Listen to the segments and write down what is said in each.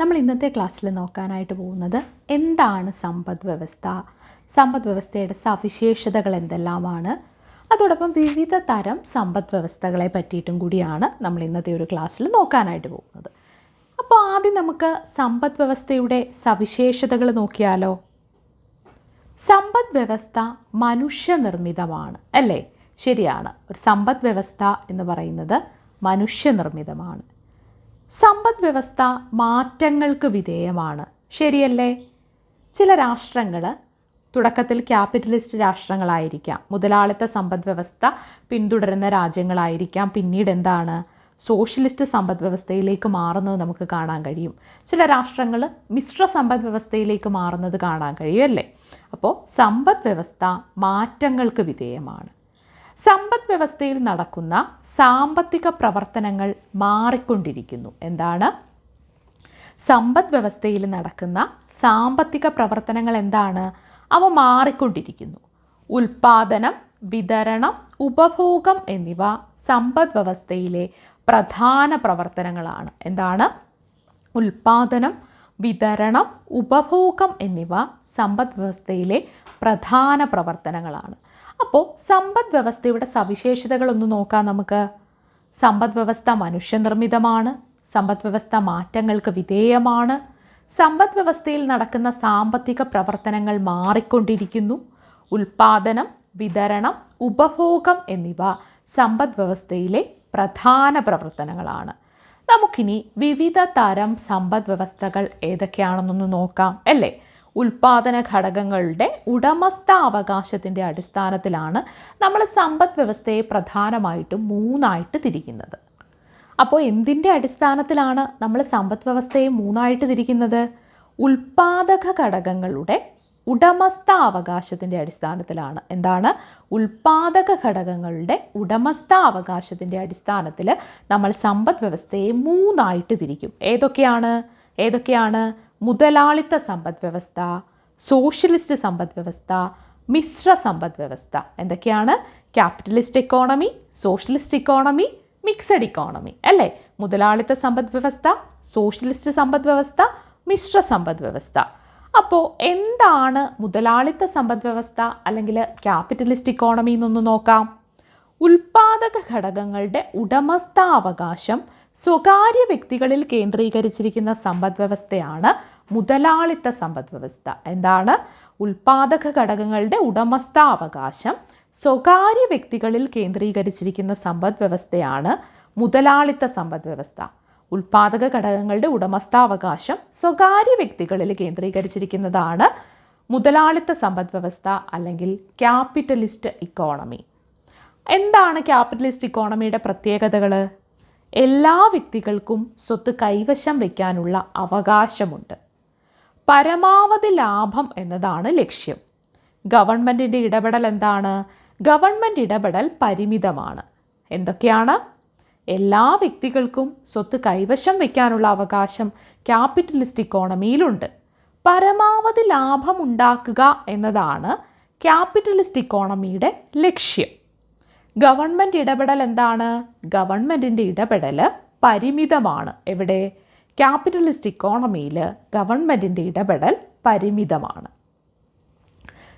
നമ്മൾ ഇന്നത്തെ ക്ലാസ്സിൽ നോക്കാനായിട്ട് പോകുന്നത് എന്താണ് സമ്പദ് വ്യവസ്ഥ? സമ്പദ് വ്യവസ്ഥയുടെ സവിശേഷതകൾ എന്തെല്ലാമാണ്? അതോടൊപ്പം വിവിധ തരം സമ്പദ് വ്യവസ്ഥകളെ പറ്റിയിട്ടും കൂടിയാണ് നമ്മൾ ഇന്നത്തെ ഒരു ക്ലാസ്സിൽ നോക്കാനായിട്ട് പോകുന്നത്. അപ്പോൾ ആദ്യം നമുക്ക് സമ്പദ് വ്യവസ്ഥയുടെ സവിശേഷതകൾ നോക്കിയാലോ? സമ്പദ് വ്യവസ്ഥ മനുഷ്യനിർമ്മിതമാണ് അല്ലേ? ശരിയാണ്. ഒരു സമ്പദ് വ്യവസ്ഥ എന്ന് പറയുന്നത് മനുഷ്യനിർമ്മിതമാണ്. സമ്പദ് വ്യവസ്ഥ മാറ്റങ്ങൾക്ക് വിധേയമാണ്. ശരിയല്ലേ? ചില രാഷ്ട്രങ്ങൾ തുടക്കത്തിൽ ക്യാപിറ്റലിസ്റ്റ് രാഷ്ട്രങ്ങളായിരിക്കാം. മുതലാളിത്ത സമ്പദ് വ്യവസ്ഥ പിന്തുടരുന്ന രാജ്യങ്ങളായിരിക്കാം. പിന്നീട് എന്താണ്? സോഷ്യലിസ്റ്റ് സമ്പദ് വ്യവസ്ഥയിലേക്ക് മാറുന്നത് നമുക്ക് കാണാൻ കഴിയും. ചില രാഷ്ട്രങ്ങൾ മിശ്ര സമ്പദ് വ്യവസ്ഥയിലേക്ക് മാറുന്നത് കാണാൻ കഴിയും അല്ലേ? അപ്പോൾ സമ്പദ് വ്യവസ്ഥ മാറ്റങ്ങൾക്ക് വിധേയമാണ്. സമ്പദ് വ്യവസ്ഥയിൽ നടക്കുന്ന സാമ്പത്തിക പ്രവർത്തനങ്ങൾ മാറിക്കൊണ്ടിരിക്കുന്നു. എന്താണ്? സമ്പദ് വ്യവസ്ഥയിൽ നടക്കുന്ന സാമ്പത്തിക പ്രവർത്തനങ്ങൾ എന്താണ്? അവ മാറിക്കൊണ്ടിരിക്കുന്നു. ഉൽപാദനം വിതരണം ഉപഭോഗം എന്നിവ സമ്പദ് വ്യവസ്ഥയിലെ പ്രധാന പ്രവർത്തനങ്ങളാണ്. എന്താണ്? ഉൽപാദനം വിതരണം ഉപഭോഗം എന്നിവ സമ്പദ് വ്യവസ്ഥയിലെ പ്രധാന പ്രവർത്തനങ്ങളാണ്. അപ്പോൾ സമ്പദ് വ്യവസ്ഥയുടെ സവിശേഷതകളൊന്ന് നോക്കാം നമുക്ക്. സമ്പദ് വ്യവസ്ഥ മനുഷ്യനിർമ്മിതമാണ് സമ്പദ് വ്യവസ്ഥ മാറ്റങ്ങൾക്ക് വിധേയമാണ് സമ്പദ് വ്യവസ്ഥയിൽ നടക്കുന്ന സാമ്പത്തിക പ്രവർത്തനങ്ങൾ മാറിക്കൊണ്ടിരിക്കുന്നു ഉൽപാദനം വിതരണം ഉപഭോഗം എന്നിവ സമ്പദ് വ്യവസ്ഥയിലെ പ്രധാന പ്രവർത്തനങ്ങളാണ്. നമുക്കിനി വിവിധ തരം സമ്പദ് വ്യവസ്ഥകൾ ഏതൊക്കെയാണെന്നൊന്ന് നോക്കാം അല്ലേ? ഉൽപാദന ഘടകങ്ങളുടെ ഉടമസ്ഥാവകാശത്തിന്റെ അടിസ്ഥാനത്തിലാണ് നമ്മൾ സമ്പദ് വ്യവസ്ഥയെ പ്രധാനമായിട്ടും മൂന്നായിട്ട് തിരിക്കുന്നത്. അപ്പോൾ എന്തിന്റെ അടിസ്ഥാനത്തിലാണ് നമ്മൾ സമ്പദ് വ്യവസ്ഥയെ മൂന്നായിട്ട് തിരിക്കുന്നത്? ഉൽപാദക ഘടകങ്ങളുടെ ഉടമസ്ഥാവകാശത്തിന്റെ അടിസ്ഥാനത്തിലാണ്. എന്താണ്? ഉൽപാദക ഘടകങ്ങളുടെ ഉടമസ്ഥാവകാശത്തിന്റെ അടിസ്ഥാനത്തിൽ നമ്മൾ സമ്പദ് വ്യവസ്ഥയെ മൂന്നായിട്ട് തിരിക്കും. ഏതൊക്കെയാണ്? ഏതൊക്കെയാണ്? മുതലാളിത്ത സമ്പദ് വ്യവസ്ഥ സോഷ്യലിസ്റ്റ് സമ്പദ് വ്യവസ്ഥ മിശ്ര സമ്പദ് വ്യവസ്ഥ. എന്തൊക്കെയാണ്? Capitalist economy socialist economy mixed economy. അല്ലേ? മുതലാളിത്ത സമ്പദ് വ്യവസ്ഥ സോഷ്യലിസ്റ്റ് സമ്പദ് വ്യവസ്ഥ മിശ്ര സമ്പദ് വ്യവസ്ഥ. അപ്പോൾ എന്താണ് മുതലാളിത്ത സമ്പദ് വ്യവസ്ഥ അല്ലെങ്കിൽ ക്യാപിറ്റലിസ്റ്റ് ഇക്കോണമി എന്നൊന്ന് നോക്കാം. ഉൽപാദക ഘടകങ്ങളുടെ ഉടമസ്ഥാവകാശം സ്വകാര്യ വ്യക്തികളിൽ കേന്ദ്രീകരിച്ചിരിക്കുന്ന സമ്പദ് വ്യവസ്ഥയാണ് മുതലാളിത്ത സമ്പദ് വ്യവസ്ഥ എന്താണ്? ഉൽപാദക ഘടകങ്ങളുടെ ഉടമസ്ഥാവകാശം സ്വകാര്യ വ്യക്തികളിൽ കേന്ദ്രീകരിച്ചിരിക്കുന്ന സമ്പദ് വ്യവസ്ഥയാണ് മുതലാളിത്ത സമ്പദ് വ്യവസ്ഥ ഉൽപാദക ഘടകങ്ങളുടെ ഉടമസ്ഥാവകാശം സ്വകാര്യ വ്യക്തികളിൽ കേന്ദ്രീകരിച്ചിരിക്കുന്നതാണ് മുതലാളിത്ത സമ്പദ് വ്യവസ്ഥ അല്ലെങ്കിൽ ക്യാപിറ്റലിസ്റ്റ് ഇക്കോണമി. എന്താണ് ക്യാപിറ്റലിസ്റ്റ് ഇക്കോണമിയുടെ പ്രത്യേകതകൾ? എല്ലാ വ്യക്തികൾക്കും സ്വത്ത് കൈവശം വയ്ക്കാനുള്ള അവകാശമുണ്ട്. പരമാവധി ലാഭം എന്നതാണ് ലക്ഷ്യം. ഗവൺമെന്റിന്റെ ഇടപെടൽ എന്താണ്? ഗവൺമെന്റ് ഇടപെടൽ പരിമിതമാണ്. എന്തൊക്കെയാണ്? എല്ലാ വ്യക്തികൾക്കും സ്വത്ത് കൈവശം വയ്ക്കാനുള്ള അവകാശം ക്യാപിറ്റലിസ്റ്റ് ഇക്കോണമിയിലുണ്ട്. പരമാവധി ലാഭമുണ്ടാക്കുക എന്നതാണ് ക്യാപിറ്റലിസ്റ്റ് ഇക്കോണമിയുടെ ലക്ഷ്യം. ഗവൺമെന്റ് ഇടപെടൽ എന്താണ്? ഗവൺമെന്റിന്റെ ഇടപെടൽ പരിമിതമാണ്. എവിടെ? ക്യാപിറ്റലിസ്റ്റ് ഇക്കോണമിയിൽ ഗവൺമെന്റിന്റെ ഇടപെടൽ പരിമിതമാണ്.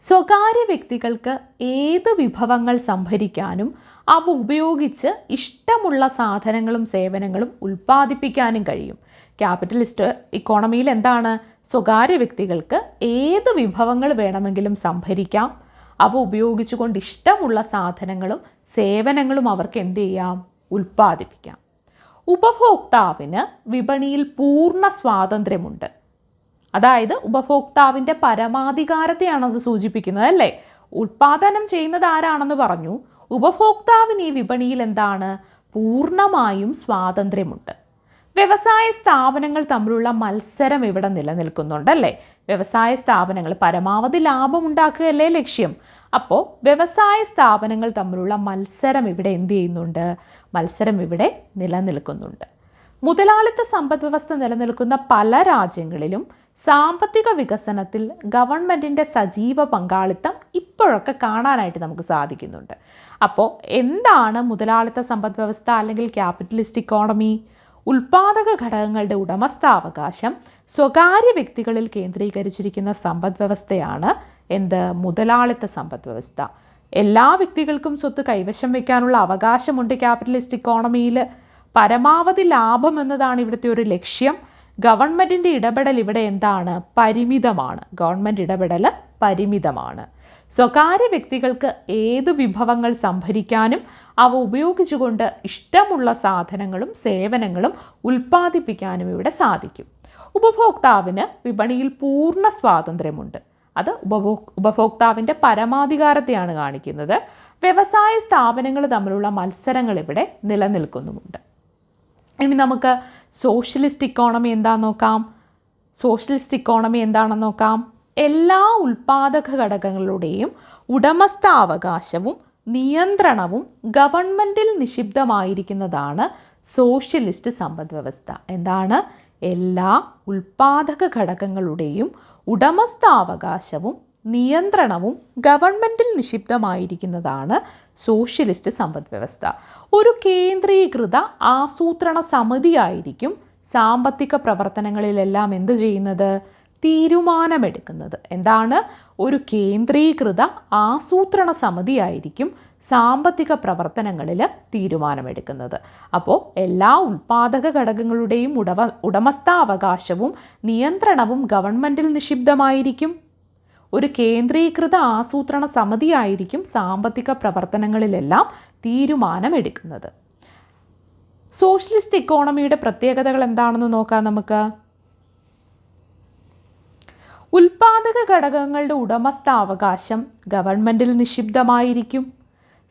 സ്വകാര്യ വ്യക്തികൾക്ക് ഏത് വിഭവങ്ങൾ സംഭരിക്കാനും അവ ഉപയോഗിച്ച് ഇഷ്ടമുള്ള സാധനങ്ങളും സേവനങ്ങളും ഉൽപ്പാദിപ്പിക്കാനും കഴിയും. ക്യാപിറ്റലിസ്റ്റ് ഇക്കോണമിയിൽ എന്താണ്? സ്വകാര്യ വ്യക്തികൾക്ക് ഏത് വിഭവങ്ങൾ വേണമെങ്കിലും സംഭരിക്കാം. അവ ഉപയോഗിച്ചുകൊണ്ട് ഇഷ്ടമുള്ള സാധനങ്ങളും സേവനങ്ങളും അവർക്ക് എന്ത് ചെയ്യാം? ഉൽപ്പാദിപ്പിക്കാം. ഉപഭോക്താവിന് വിപണിയിൽ പൂർണ സ്വാതന്ത്ര്യമുണ്ട്. അതായത് ഉപഭോക്താവിന്റെ പരമാധികാരത്തെയാണ് അത് സൂചിപ്പിക്കുന്നത് അല്ലേ? ഉൽപാദനം ചെയ്യുന്നത് ആരാണെന്ന് പറഞ്ഞു. ഉപഭോക്താവിന് ഈ വിപണിയിൽ എന്താണ് പൂർണമായും സ്വാതന്ത്ര്യമുണ്ട്. വ്യവസായ സ്ഥാപനങ്ങൾ തമ്മിലുള്ള മത്സരം ഇവിടെ നിലനിൽക്കുന്നുണ്ടല്ലേ? വ്യവസായ സ്ഥാപനങ്ങൾ പരമാവധി ലാഭം ഉണ്ടാക്കുകയല്ലേ ലക്ഷ്യം? അപ്പോൾ വ്യവസായ സ്ഥാപനങ്ങൾ തമ്മിലുള്ള മത്സരം ഇവിടെ എന്ത് ചെയ്യുന്നുണ്ട്? മത്സരം ഇവിടെ നിലനിൽക്കുന്നുണ്ട്. മുതലാളിത്ത സമ്പദ് വ്യവസ്ഥ നിലനിൽക്കുന്ന പല രാജ്യങ്ങളിലും സാമ്പത്തിക വികസനത്തിൽ ഗവൺമെന്റിന്റെ സജീവ പങ്കാളിത്തം ഇപ്പോഴൊക്കെ കാണാനായിട്ട് നമുക്ക് സാധിക്കുന്നുണ്ട്. അപ്പോൾ എന്താണ് മുതലാളിത്ത സമ്പദ് വ്യവസ്ഥ അല്ലെങ്കിൽ ക്യാപിറ്റലിസ്റ്റ് ഇക്കോണമി? ഉൽപാദക ഘടകങ്ങളുടെ ഉടമസ്ഥാവകാശം സ്വകാര്യ വ്യക്തികളിൽ കേന്ദ്രീകരിച്ചിരിക്കുന്ന സമ്പദ് വ്യവസ്ഥയാണ് എന്ത്? മുതലാളിത്ത സമ്പദ് വ്യവസ്ഥ. എല്ലാ വ്യക്തികൾക്കും സ്വത്ത് കൈവശം വയ്ക്കാനുള്ള അവകാശമുണ്ട് ക്യാപിറ്റലിസ്റ്റ് ഇക്കോണമിയിൽ. പരമാവധി ലാഭം എന്നതാണ് ഇവിടുത്തെ ഒരു ലക്ഷ്യം. ഗവൺമെന്റിന്റെ ഇടപെടൽ ഇവിടെ എന്താണ്? പരിമിതമാണ്. ഗവൺമെന്റ് ഇടപെടൽ പരിമിതമാണ്. സ്വകാര്യ വ്യക്തികൾക്ക് ഏത് വിഭവങ്ങൾ സംഭരിക്കാനും അവ ഉപയോഗിച്ചുകൊണ്ട് ഇഷ്ടമുള്ള സാധനങ്ങളും സേവനങ്ങളും ഉൽപ്പാദിപ്പിക്കാനും ഇവിടെ സാധിക്കും. ഉപഭോക്താവിന് വിപണിയിൽ പൂർണ സ്വാതന്ത്ര്യമുണ്ട്. അത് ഉപഭോ ഉപഭോക്താവിന്റെ പരമാധികാരത്തെയാണ് കാണിക്കുന്നത്. വ്യവസായ സ്ഥാപനങ്ങൾ തമ്മിലുള്ള മത്സരങ്ങൾ ഇവിടെ നിലനിൽക്കുന്നുമുണ്ട്. ഇനി നമുക്ക് സോഷ്യലിസ്റ്റ് ഇക്കോണമി എന്താണെന്ന് നോക്കാം. സോഷ്യലിസ്റ്റ് ഇക്കോണമി എന്താണെന്ന് നോക്കാം. എല്ലാ ഉൽപാദക ഘടകങ്ങളുടെയും ഉടമസ്ഥാവകാശവും നിയന്ത്രണവും ഗവൺമെന്റിൽ നിക്ഷിപ്തമായിരിക്കുന്നതാണ് സോഷ്യലിസ്റ്റ് സമ്പദ് വ്യവസ്ഥ എന്താണ്? എല്ലാ ഉൽപാദക ഘടകങ്ങളുടെയും ഉടമസ്ഥാവകാശവും നിയന്ത്രണവും ഗവൺമെന്റിൽ നിക്ഷിപ്തമായിരിക്കുന്നതാണ് സോഷ്യലിസ്റ്റ് സമ്പദ് വ്യവസ്ഥ ഒരു കേന്ദ്രീകൃത ആസൂത്രണ സമിതിയായിരിക്കും സാമ്പത്തിക പ്രവർത്തനങ്ങളിലെല്ലാം എന്ത് ചെയ്യുന്നത്? തീരുമാനമെടുക്കുന്നത്. എന്താണ്? ഒരു കേന്ദ്രീകൃത ആസൂത്രണ സമിതിയായിരിക്കും സാമ്പത്തിക പ്രവർത്തനങ്ങളിൽ തീരുമാനമെടുക്കുന്നത്. അപ്പോൾ എല്ലാ ഉൽപാദക ഘടകങ്ങളുടെയും ഉടമ ഉടമസ്ഥാവകാശവും നിയന്ത്രണവും ഗവൺമെന്റിൽ നിക്ഷിപ്തമായിരിക്കും. ഒരു കേന്ദ്രീകൃത ആസൂത്രണ സമിതിയായിരിക്കും സാമ്പത്തിക പ്രവർത്തനങ്ങളിലെല്ലാം തീരുമാനമെടുക്കുന്നത്. സോഷ്യലിസ്റ്റ് ഇക്കോണമിയുടെ പ്രത്യേകതകൾ എന്താണെന്ന് നോക്കാം നമുക്ക്. ഉൽപാദക ഘടകങ്ങളുടെ ഉടമസ്ഥാവകാശം ഗവൺമെന്റിൽ നിക്ഷിപ്തമായിരിക്കും.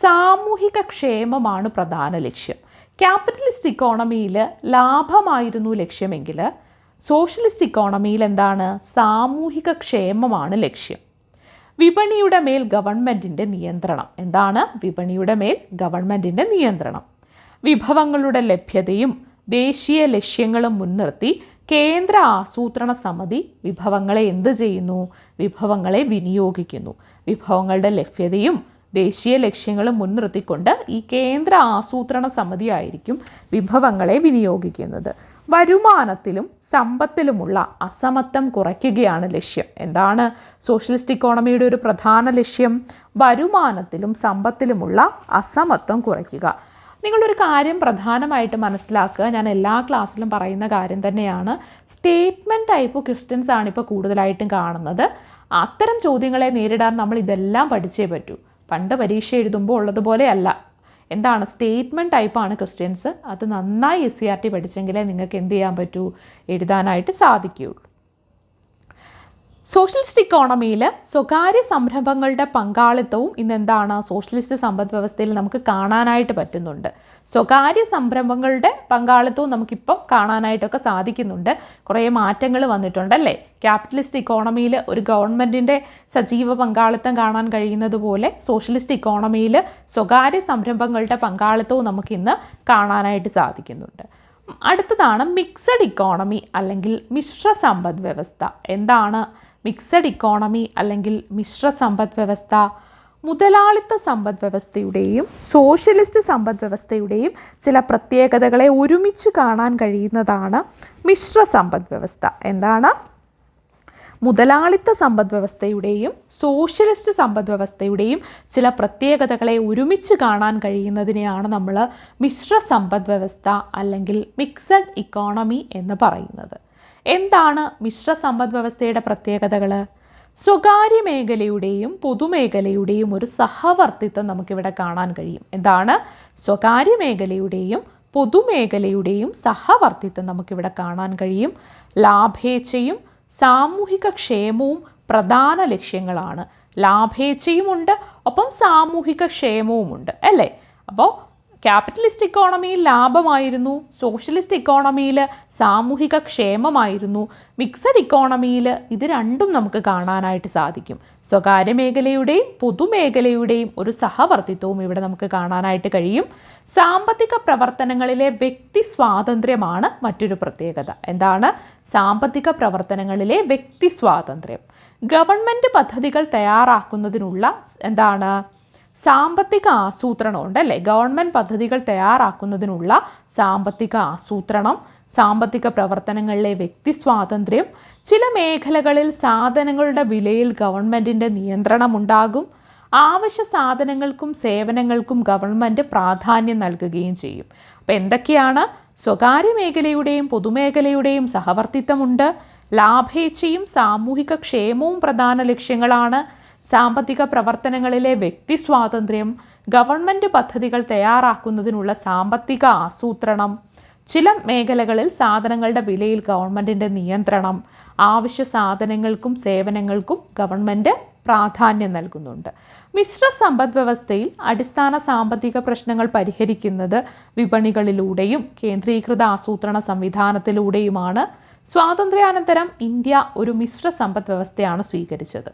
സാമൂഹിക ക്ഷേമമാണ് പ്രധാന ലക്ഷ്യം. ക്യാപിറ്റലിസ്റ്റ് ഇക്കോണമിയിൽ ലാഭമായിരുന്നു ലക്ഷ്യമെങ്കിൽ സോഷ്യലിസ്റ്റ് ഇക്കോണമിയിൽ എന്താണ്? സാമൂഹിക ക്ഷേമമാണ് ലക്ഷ്യം. വിപണിയുടെ മേൽ ഗവൺമെന്റിന്റെ നിയന്ത്രണം. എന്താണ്? വിപണിയുടെ മേൽ ഗവൺമെന്റിന്റെ നിയന്ത്രണം. വിഭവങ്ങളുടെ ലഭ്യതയും ദേശീയ ലക്ഷ്യങ്ങളും മുൻനിർത്തി കേന്ദ്ര ആസൂത്രണ സമിതി വിഭവങ്ങളെ എന്ത് ചെയ്യുന്നു? വിഭവങ്ങളെ വിനിയോഗിക്കുന്നു. വിഭവങ്ങളുടെ ലഭ്യതയും ദേശീയ ലക്ഷ്യങ്ങളും മുൻനിർത്തിക്കൊണ്ട് ഈ കേന്ദ്ര ആസൂത്രണ സമിതി ആയിരിക്കും വിഭവങ്ങളെ വിനിയോഗിക്കുന്നത്. വരുമാനത്തിലും സമ്പത്തിലുമുള്ള അസമത്വം കുറയ്ക്കുകയാണ് ലക്ഷ്യം. എന്താണ് സോഷ്യലിസ്റ്റ് ഇക്കോണമിയുടെ ഒരു പ്രധാന ലക്ഷ്യം? വരുമാനത്തിലും സമ്പത്തിലുമുള്ള അസമത്വം കുറയ്ക്കുക. നിങ്ങളൊരു കാര്യം പ്രധാനമായിട്ട് മനസ്സിലാക്കുക. ഞാൻ എല്ലാ ക്ലാസ്സിലും പറയുന്ന കാര്യം തന്നെയാണ്. സ്റ്റേറ്റ്മെന്റ് ടൈപ്പ് ക്വസ്റ്റ്യൻസ് ആണ് ഇപ്പോൾ കൂടുതലായിട്ടും കാണുന്നത്. അത്തരം ചോദ്യങ്ങളെ നേരിടാൻ നമ്മൾ ഇതെല്ലാം പഠിച്ചേ പറ്റൂ. പണ്ട് പരീക്ഷ എഴുതുമ്പോൾ ഉള്ളതുപോലെ അല്ല. എന്താണ്? സ്റ്റേറ്റ്മെന്റ് ടൈപ്പാണ് ക്വസ്റ്റ്യൻസ് അത് നന്നായി എസ് സി ആർ ടി പഠിച്ചെങ്കിലേ നിങ്ങൾക്ക് എന്ത് ചെയ്യാൻ പറ്റൂ? എഴുതാനായിട്ട് സാധിക്കുകയുള്ളൂ. സോഷ്യലിസ്റ്റ് ഇക്കോണമിയിൽ സ്വകാര്യ സംരംഭങ്ങളുടെ പങ്കാളിത്തവും ഇന്നെന്താണ്? സോഷ്യലിസ്റ്റ് സമ്പദ് വ്യവസ്ഥയിൽ നമുക്ക് കാണാനായിട്ട് പറ്റുന്നുണ്ട്. സ്വകാര്യ സംരംഭങ്ങളുടെ പങ്കാളിത്തവും നമുക്കിപ്പം കാണാനായിട്ടൊക്കെ സാധിക്കുന്നുണ്ട്. കുറേ മാറ്റങ്ങൾ വന്നിട്ടുണ്ട് അല്ലേ? ക്യാപിറ്റലിസ്റ്റ് ഇക്കോണമിയിൽ ഒരു ഗവൺമെന്റിന്റെ സജീവ പങ്കാളിത്തം കാണാൻ കഴിയുന്നത് പോലെ സോഷ്യലിസ്റ്റ് ഇക്കോണമിയിൽ സ്വകാര്യ സംരംഭങ്ങളുടെ പങ്കാളിത്തവും നമുക്കിന്ന് കാണാനായിട്ട് സാധിക്കുന്നുണ്ട്. അടുത്തതാണ് മിക്സഡ് ഇക്കോണമി അല്ലെങ്കിൽ മിശ്ര സമ്പദ് വ്യവസ്ഥ. എന്താണ് മിക്സഡ് ഇക്കോണമി അല്ലെങ്കിൽ മിശ്ര സമ്പദ് വ്യവസ്ഥ മുതലാളിത്ത സമ്പദ് വ്യവസ്ഥയുടെയും സോഷ്യലിസ്റ്റ് സമ്പദ് വ്യവസ്ഥയുടെയും ചില പ്രത്യേകതകളെ ഒരുമിച്ച് കാണാൻ കഴിയുന്നതാണ് മിശ്ര സമ്പദ് വ്യവസ്ഥ. എന്താണ്? മുതലാളിത്ത സമ്പദ് വ്യവസ്ഥയുടെയും സോഷ്യലിസ്റ്റ് സമ്പദ് വ്യവസ്ഥയുടെയും ചില പ്രത്യേകതകളെ ഒരുമിച്ച് കാണാൻ കഴിയുന്നതിനെയാണ് നമ്മൾ മിശ്ര സമ്പദ് വ്യവസ്ഥ അല്ലെങ്കിൽ മിക്സഡ് ഇക്കോണമി എന്ന് പറയുന്നത്. എന്താണ് മിശ്ര സമ്പദ് വ്യവസ്ഥയുടെ പ്രത്യേകതകൾ സ്വകാര്യ മേഖലയുടെയും പൊതുമേഖലയുടെയും ഒരു സഹവർത്തിത്വം നമുക്കിവിടെ കാണാൻ കഴിയും. എന്താണ്? സ്വകാര്യ മേഖലയുടെയും പൊതുമേഖലയുടെയും സഹവർത്തിത്വം നമുക്കിവിടെ കാണാൻ കഴിയും. ലാഭേച്ഛയും സാമൂഹിക ക്ഷേമവും പ്രധാന ലക്ഷ്യങ്ങളാണ്. ലാഭേച്ഛയുമുണ്ട് ഒപ്പം സാമൂഹിക ക്ഷേമവുമുണ്ട് അല്ലേ? അപ്പോൾ ക്യാപിറ്റലിസ്റ്റ് ഇക്കോണമിയിൽ ലാഭമായിരുന്നു സോഷ്യലിസ്റ്റ് ഇക്കോണമിയിൽ സാമൂഹിക ക്ഷേമമായിരുന്നു മിക്സഡ് ഇക്കോണമിയിൽ ഇത് രണ്ടും നമുക്ക് കാണാനായിട്ട് സാധിക്കും. സ്വകാര്യ മേഖലയുടെയും പൊതുമേഖലയുടെയും ഒരു സഹവർത്തിത്വവും ഇവിടെ നമുക്ക് കാണാനായിട്ട് കഴിയും. സാമ്പത്തിക പ്രവർത്തനങ്ങളിലെ വ്യക്തി സ്വാതന്ത്ര്യമാണ് മറ്റൊരു പ്രത്യേകത. എന്താണ്? സാമ്പത്തിക പ്രവർത്തനങ്ങളിലെ വ്യക്തി സ്വാതന്ത്ര്യം. ഗവൺമെന്റ് പദ്ധതികൾ തയ്യാറാക്കുന്നതിനുള്ള എന്താണ്? സാമ്പത്തിക ആസൂത്രണമുണ്ട് അല്ലേ ഗവൺമെന്റ് പദ്ധതികൾ തയ്യാറാക്കുന്നതിനുള്ള സാമ്പത്തിക ആസൂത്രണം സാമ്പത്തിക പ്രവർത്തനങ്ങളിലെ വ്യക്തി സ്വാതന്ത്ര്യം ചില മേഖലകളിൽ സാധനങ്ങളുടെ വിലയിൽ ഗവൺമെന്റിന്റെ നിയന്ത്രണമുണ്ടാകും. ആവശ്യ സാധനങ്ങൾക്കും സേവനങ്ങൾക്കും ഗവൺമെന്റ് പ്രാധാന്യം നൽകുകയും ചെയ്യും. അപ്പോൾ എന്തൊക്കെയാണ്? സ്വകാര്യ മേഖലയുടെയും പൊതുമേഖലയുടെയും സഹവർത്തിത്വമുണ്ട്. ലാഭേച്ഛയും സാമൂഹിക ക്ഷേമവും പ്രധാന ലക്ഷ്യങ്ങളാണ്. സാമ്പത്തിക പ്രവർത്തനങ്ങളിലെ വ്യക്തി സ്വാതന്ത്ര്യം ഗവൺമെന്റ് പദ്ധതികൾ തയ്യാറാക്കുന്നതിനുള്ള സാമ്പത്തിക ആസൂത്രണം ചില മേഖലകളിൽ സാധനങ്ങളുടെ വിലയിൽ ഗവൺമെന്റിന്റെ നിയന്ത്രണം ആവശ്യ സാധനങ്ങൾക്കും സേവനങ്ങൾക്കും ഗവൺമെന്റ് പ്രാധാന്യം നൽകുന്നുണ്ട്. മിശ്ര സമ്പദ് വ്യവസ്ഥയിൽ അടിസ്ഥാന സാമ്പത്തിക പ്രശ്നങ്ങൾ പരിഹരിക്കുന്നത് വിപണികളിലൂടെയും കേന്ദ്രീകൃത ആസൂത്രണ സംവിധാനത്തിലൂടെയുമാണ്. സ്വാതന്ത്ര്യാനന്തരം ഇന്ത്യ ഒരു മിശ്ര സമ്പദ് വ്യവസ്ഥയാണ് സ്വീകരിച്ചത്.